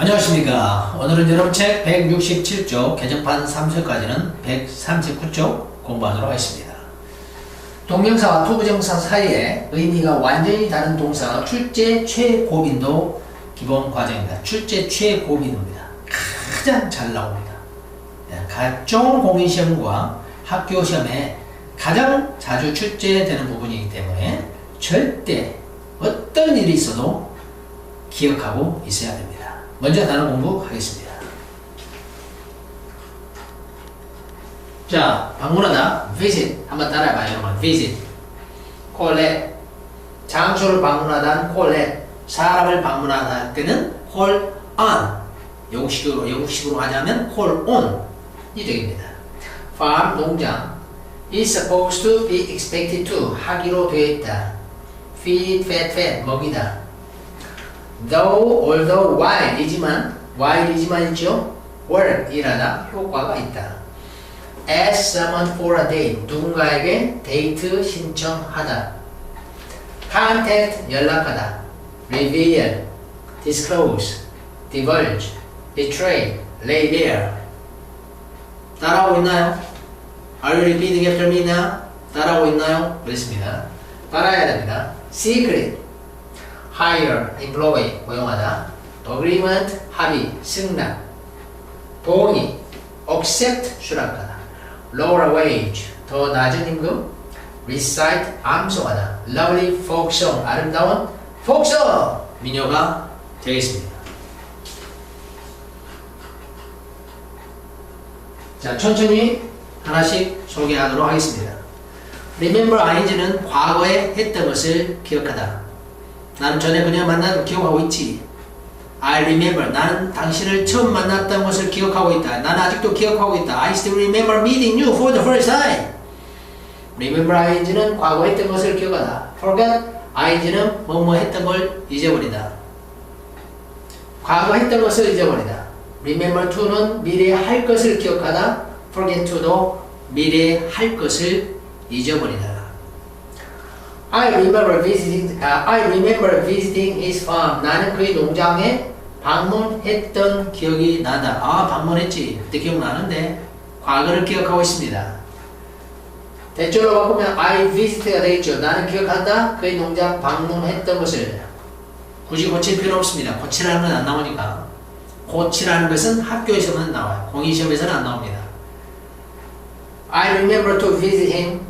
안녕하십니까. 오늘은 여러분 책 167쪽 개정판 3서까지는 139쪽 공부하도록 하겠습니다. 동명사와 투부정사 사이에 의미가 완전히 다른 동사 출제 최고빈도 기본 과정입니다. 출제 최고빈도입니다. 가장 잘 나옵니다. 네, 각종 공인시험과 학교 시험에 가장 자주 출제되는 부분이기 때문에 절대 어떤 일이 있어도 기억하고 있어야 됩니다. 먼저 단어 공부하겠습니다. 자, 방문하다, visit. 한번 따라해봐요, 여러분. visit. 콜렛. 장소를 방문하다, 콜렛. 사람을 방문하다 할 때는 call on. 영국식으로, 영국식으로 하자면 call on. 이 되겠습니다. farm, 농장. is supposed to be expected to. 하기로 되어 있다. feed, fed, fed. 먹이다. Though, although, while이지만 while이지만 있죠. work 일하다 효과가 있다. ask someone for a date 누군가에게 데이트 신청하다. contact 연락하다. reveal, disclose, divulge, betray, lay bare. 따라오고 있나요? Are you repeating after me now? 따라오고 있나요? 그렇습니다. 따라해야 됩니다. secret hire, employ, 고용하다. agreement, 합의, 승낙. 동의, accept, 수락하다. lower wage, 더 낮은 임금. recite, 암송하다. lovely folk song, 아름다운 folksong, 민요가 되겠습니다. 자, 천천히 하나씩 소개하도록 하겠습니다. remember ing는 과거에 했던 것을 기억하다. 나는 전에 그녀 만난 기억하고 있지. I remember. 나는 당신을 처음 만났던 것을 기억하고 있다. 나는 아직도 기억하고 있다. I still remember meeting you for the first time. Remember ing는 과거 했던 것을 기억하다. Forget ing는 뭐뭐 했던 걸 잊어버리다. 과거 했던 것을 잊어버리다. Remember to는 미래에 할 것을 기억하다. Forget to도 미래에 할 것을 잊어버리다. I remember visiting. Uh, I remember visiting his farm. 나는 그의 농장에 방문했던 기억이 나다. 아 방문했지. 그때 기억나는데 과거를 기억하고 있습니다. 대절로 바꾸면 I visit가 되겠죠. 나는 기억한다. 그의 농장 방문했던 것을 굳이 고칠 필요 없습니다. 고치라는 건 안 나오니까. 고치라는 것은 학교에서만 나와요. 공인시험에서는 안 나옵니다. I remember to visit him.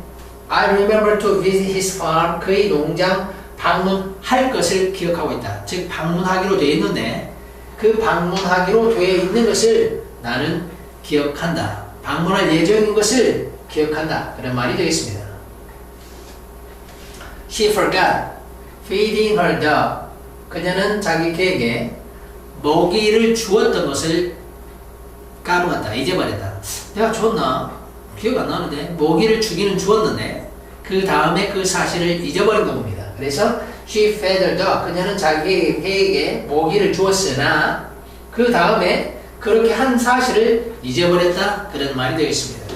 I remember to visit his farm. 그의 농장 방문할 것을 기억하고 있다. 즉 방문하기로 되어 있는데 그 방문하기로 되어 있는 것을 나는 기억한다. 방문할 예정인 것을 기억한다. 그런 말이 되겠습니다. She forgot feeding her dog. 그녀는 자기 개에게 먹이를 주었던 것을 까먹었다. 잊어버렸다. 내가 줬나? 기억 안 나는데 먹이를 주기는 주었는데 그 다음에 그 사실을 잊어버린 겁니다. 그래서 she dog. 그녀는 자기 개에게 먹이를 주었으나 그 다음에 그렇게 한 사실을 잊어버렸다. 그런 말이 되겠습니다.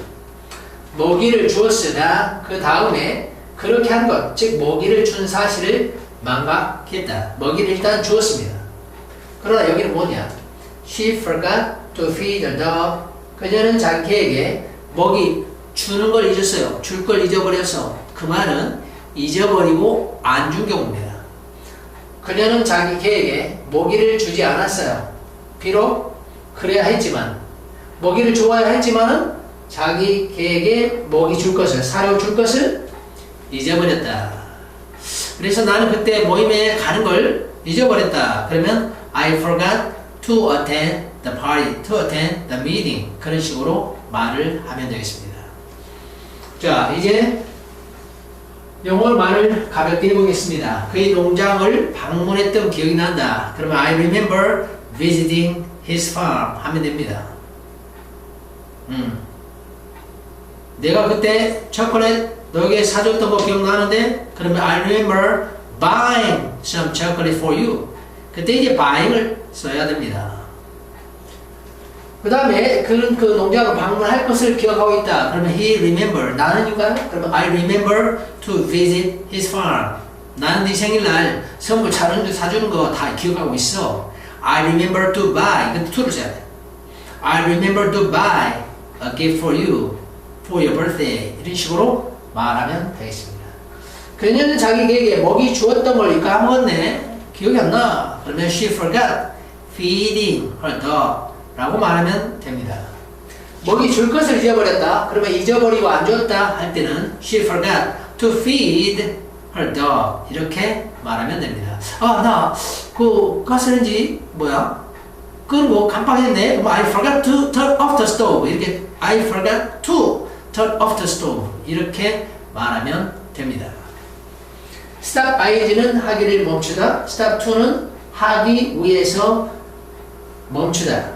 먹이를 주었으나 그 다음에 그렇게 한 것, 즉 먹이를 준 사실을 망각했다. 먹이를 일단 주었습니다. 그러나 여기는 뭐냐? She forgot to feed the dog. 그녀는 자기 개에게 먹이 주는 걸 잊었어요. 줄 걸 잊어버려서 그 말은 잊어버리고 안 준 경우입니다. 그녀는 자기 개에게 먹이를 주지 않았어요. 비록 그래야 했지만 먹이를 주어야 했지만은 자기 개에게 먹이 줄 것을 사료 줄 것을 잊어버렸다. 그래서 나는 그때 모임에 가는 걸 잊어버렸다. 그러면 I forgot to attend the party, to attend the meeting. 그런 식으로 말을 하면 되겠습니다. 자, 이제 영어 말을 가볍게 해보겠습니다. 그의 농장을 방문했던 기억이 난다. 그러면 I remember visiting his farm 하면 됩니다. 음. 내가 그때 초콜릿 너에게 사줬던 거 기억나는데? 그러면 I remember buying some chocolate for you. 그때 이제 buying을 써야 됩니다. 그 다음에 그는 그 농장을 방문할 것을 기억하고 있다. 그러면 he remember. 나는 인가요? 그러면 I remember to visit his farm. 나는 네 생일날 선물 사주는, 사주는 거 다 기억하고 있어. I remember to buy. 이건 to를 써야 돼. I remember to buy a gift for you for your birthday. 이런 식으로 말하면 되겠습니다. 그녀는 자기에게 먹이 주었던 걸 까먹었네. 기억이 안 나. 그러면 she forgot feeding her dog 라고 말하면 됩니다. 먹이 줄 것을 잊어버렸다. 그러면 잊어버리고 안 줬다 할 때는 she forgot to feed her dog 이렇게 말하면 됩니다. 아, 나 그 가스레인지 뭐야? 거 깜빡했네. 그럼 I forgot to turn off the stove. 이렇게 I forgot to turn off the stove. 이렇게 말하면 됩니다. stop ing는 하기를 멈추다. stop to는 하기 위해서 멈추다.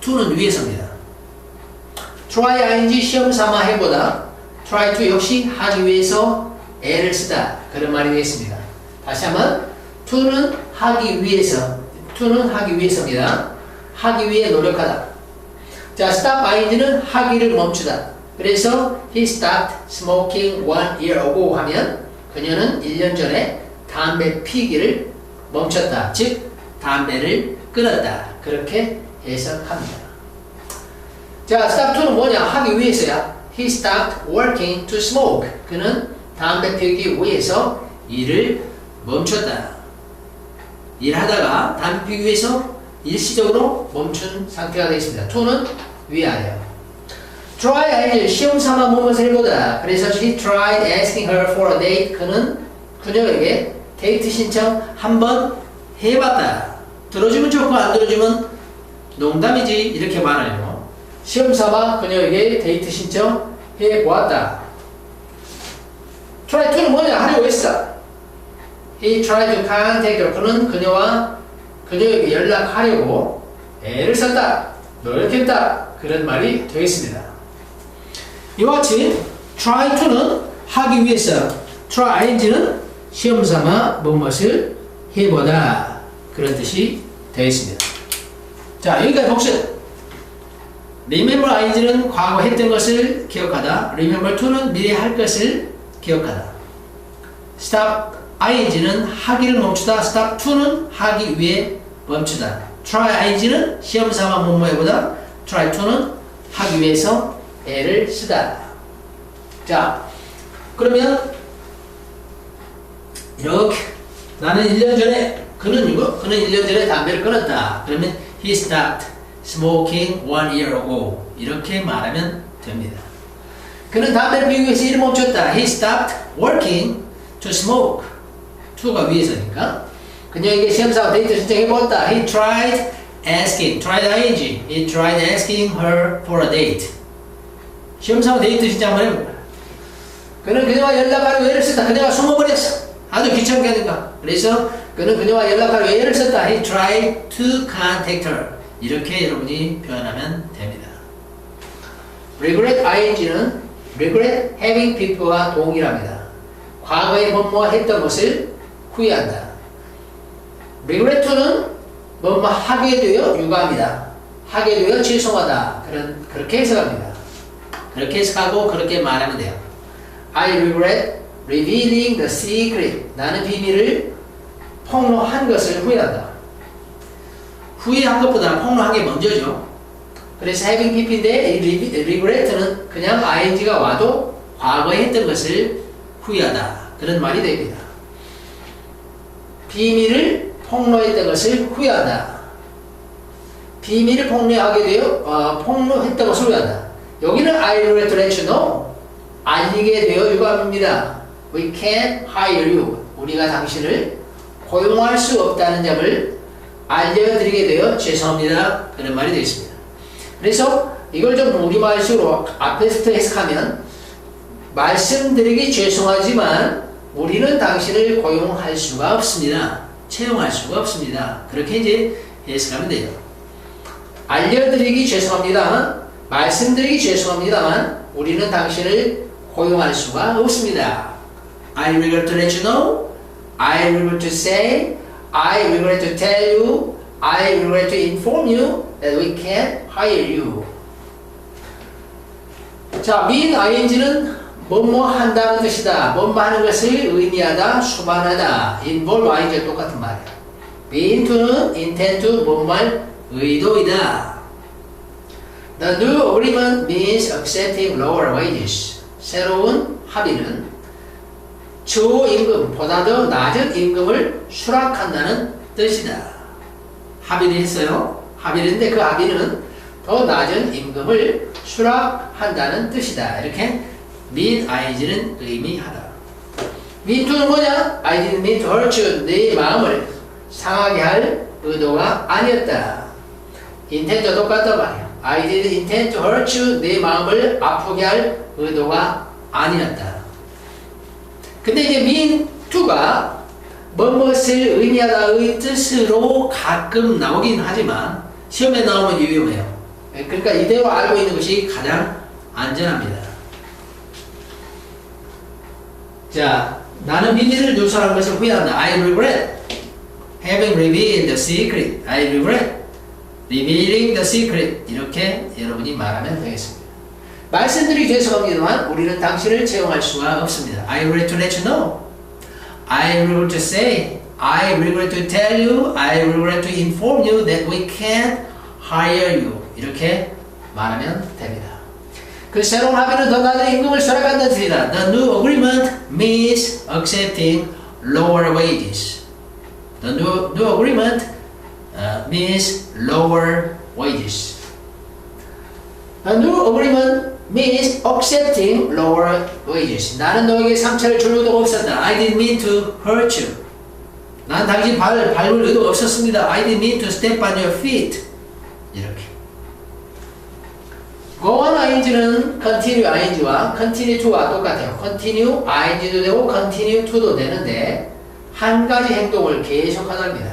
To는 위해서입니다. try ing 시험 삼아 해보다. try to 역시 하기 위해서 애를 쓰다. 그런 말이 되겠습니다. 다시 한번 to는 하기 위해서 to는 하기 위해서입니다. 하기 위해 노력하다. 자, stop ing는 하기를 멈추다. 그래서 he stopped smoking one year ago 하면 그녀는 1년 전에 담배 피기를 멈췄다. 즉 담배를 끊었다. 그렇게 해석합니다. 자, stop to는 뭐냐? 하기 위해서야. He stopped working to smoke. 그는 담배 피우기 위해서 일을 멈췄다. 일하다가 담배 피우기 위해서 일시적으로 멈춘 상태가 되겠습니다. to는 위하여. try 아이를 시험 삼아 무엇을 해보다. 그래서 he tried asking her for a date. 그는 그녀에게 데이트 신청 한번 해봤다. 들어주면 좋고 안 들어주면 농담이지 이렇게 말하요. 시험 삼아 그녀에게 데이트 신청 해 보았다. try to는 뭐냐? 하려고 했어. He tried to contact her. 그는 그녀와 그녀에게 연락하려고 애를 썼다. 노력했다. 그런 말이 되겠습니다. 이와 같이 try to는 하기 위해서 try ing는 시험 삼아 무엇을 해보다 그런 뜻이 되겠습니다. 자 여기까지 복습. remember ing는 과거 했던 것을 기억하다. remember to는 미래 할 것을 기억하다. stop ing는 하기를 멈추다. stop to는 하기 위해 멈추다. try ing는 시험 삼아 해보다. try to는 하기 위해서 애를 쓰다. 자, 그러면 이렇게 나는 1년 전에 그는 이거 그는 1년 전에 담배를 끊었다. 그러면 he stopped smoking one year ago 이렇게 말하면 됩니다. 그는 담배를 피우기 위해서 일을 멈췄다. He stopped working to smoke. to가 위해서니까. 그녀에게 시험사와 데이트 신청해보았다. He tried asking, tried ing. He tried asking her for a date. 시험사와 데이트 신청 한번 해보라. 그는 그녀와 연락하려 애를 썼다. 그녀가 숨어버렸어. 아주 귀찮게 하니까. 그래서 그는 그녀와 연락하려 애를 썼다. He tried to contact her. 이렇게 여러분이 표현하면 됩니다. regret ing는 regret having people와 동일합니다. 과거에 뭐뭐 했던 것을 후회한다. regret to는 뭐뭐 하게 되어 유감이다. 하게 되어 죄송하다. 그런 그렇게 해석합니다. 그렇게 해석하고 그렇게 말하면 돼요. I regret revealing the secret. 나는 비밀을 폭로한 것을 후회한다. 후회한 것보다 폭로한 게 먼저죠. 그래서 having pp인데 이 regret는 그냥 ing가 와도 과거에 했던 것을 후회하다. 그런 말이 됩니다. 비밀을 폭로했던 것을 후회하다. 비밀을 폭로하게 되어 어, 폭로했던 것을 후회한다. 여기는 I regret to let you know. 알리게 되어 유감입니다. We can't hire you. 우리가 당신을 고용할 수 없다는 점을 알려드리게 되어 죄송합니다. 그런 말이 되겠습니다. 그래서 이걸 좀 우리말식으로 앞에서부터 해석하면 말씀드리기 죄송하지만 우리는 당신을 고용할 수가 없습니다. 채용할 수가 없습니다. 그렇게 이제 해석하면 돼요. 알려드리기 죄송합니다만 말씀드리기 죄송합니다만 우리는 당신을 고용할 수가 없습니다. I regret to let you know. I regret to say. I regret to tell you. I regret to inform you that we can't hire you. 자, mean ing는 뭐뭐 한다는 뜻이다. 뭐뭐 하는 것을 의미하다, 수반하다. involve ing와 똑같은 말이에요. mean to는 intend to 뭔말 의도이다. The new agreement means accepting lower wages. 새로운 합의는 주 임금보다 더 낮은 임금을 수락한다는 뜻이다. 합의를 했어요. 합의를 했는데 그 합의는 더 낮은 임금을 수락한다는 뜻이다. 이렇게 mean ing는 의미하다. to는 뭐냐? To hurt you. 네 마음을 상하게 할 의도가 아니었다. intend도 똑같단 말이야. To hurt you. 네 마음을 아프게 할 의도가 아니었다. 근데 이제 mean to가 뭐뭇을 의미하다의 뜻으로 가끔 나오긴 하지만 시험에 나오면 유용해요. 그러니까 이대로 알고 있는 것이 가장 안전합니다. 자, 나는 비밀을 누설한 것을 후회한다. I regret having revealed the secret. I regret revealing the secret. 이렇게 여러분이 말하면 되겠습니다. 말씀드리기 죄송합니다만 우리는 당신을 채용할 수가 없습니다. I regret to let you know. I regret to say. I regret to tell you. I regret to inform you that we can't hire you. 이렇게 말하면 됩니다. 그 새로운 합의는 더 낮은 임금을 수락한다는 뜻이다. The new agreement means accepting lower wages. The new, new agreement uh, means lower wages. The new agreement means accepting lower wages. 나는 너에게 상처를 줄 의도가 없었다. I didn't mean to hurt you. 난 당신 발을 밟을 의도가 없었습니다. I didn't mean to step on your feet. 이렇게. go on ing는 continue ing와 continue to와 똑같아요. continue ing도 되고 continue to도 되는데 한 가지 행동을 계속하답니다.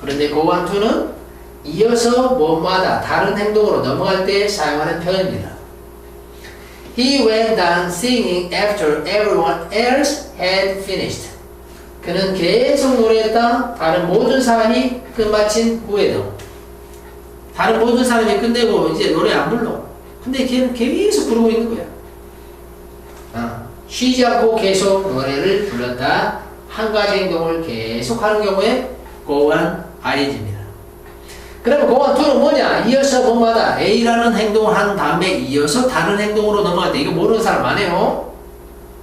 그런데 go on to는 이어서 뭐마다 다른 행동으로 넘어갈 때 사용하는 표현입니다. He went on singing after everyone else had finished. 그는 계속 노래했다. 다른 모든 사람이 끝마친 후에도. 다른 모든 사람이 끝내고 이제 노래 안 불러. 근데 걔는 계속 부르고 있는 거야. 어, 쉬지 않고 계속 노래를 불렀다. 한 가지 행동을 계속 하는 경우에 고한 ing입니다. 그러면 고한 2는 뭐냐? 이어서 뭐마다 A라는 행동을 한 다음에 이어서 다른 행동으로 넘어갈 때 이거 모르는 사람 안 해요.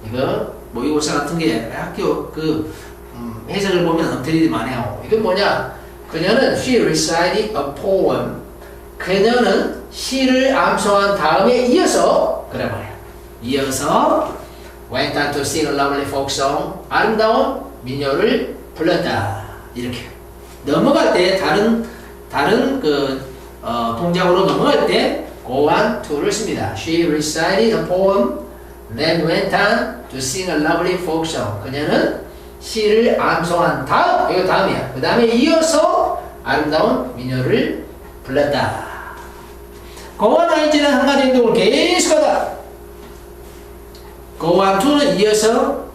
이거 모의고사 같은 게 학교 그 음, 해석을 보면 엉터리들이 많아요. 이건 뭐냐? 그녀는 she recited a poem. 그녀는 시를 암송한 다음에 이어서 그래 말이야. 이어서 went on to sing a lovely folk song. 아름다운 민요를 불렀다. 이렇게 넘어갈 때 다른 다른 그 어, 동작으로 넘어갈 때 go on to를 씁니다. She recited a poem, then went on to sing a lovely folk song. 그녀는 시를 암송한 다음 이거 다음이야. 그 다음에 이어서 아름다운 민요를 불렀다. 고원 아이지는 한 가지 행동을 계속하다. 고원 투는 이어서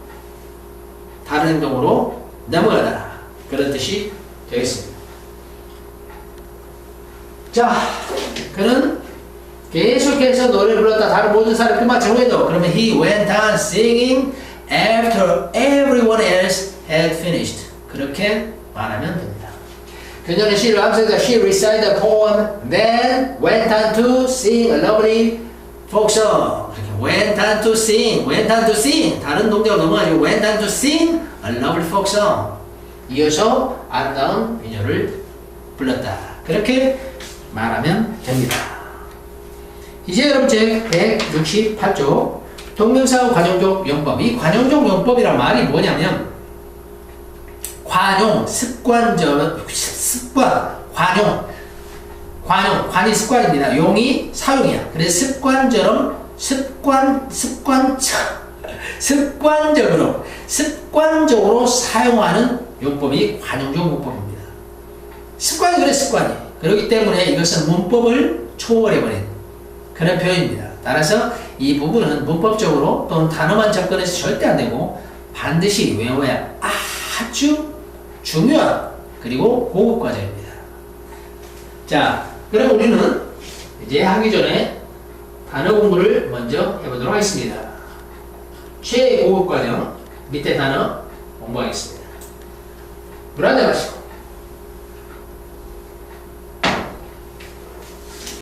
다른 행동으로 넘어가다. 그런 뜻이 되겠습니다. 자, 그는 계속해서 노래를 불렀다. 다른 모든 사람이 끝마친 후에도 그러면 he went on singing after everyone else had finished. 그렇게 말하면 됩니다. 그녀는 시를 암송했다. She recited a poem, then went on to sing a lovely folk song. went on to sing, went on to sing. 다른 동작으로 넘어가지고 went on to sing a lovely folk song. 이어서 아름다운 민요를 불렀다. 그렇게 말하면 됩니다. 이제 여러분 제 168조 동명사 관용적 용법. 이 관용적 용법이란 말이 뭐냐면 관용, 습관적, 습관, 관용, 관용, 관이 습관입니다. 용이 사용이야. 그래서 습관처럼 습관, 습관, 습관적으로, 습관적으로 사용하는 용법이 관용적 용법입니다. 습관이 그래 습관이. 그렇기 때문에 이것은 문법을 초월해버린 그런 표현입니다. 따라서 이 부분은 문법적으로 또는 단어만 접근해서 절대 안 되고 반드시 외워야 아주 중요한 그리고 고급 과정입니다. 자, 그럼 우리는 이제 하기 전에 단어 공부를 먼저 해보도록 하겠습니다. 최고급 과정 밑에 단어 공부하겠습니다. 물 한잔 마시고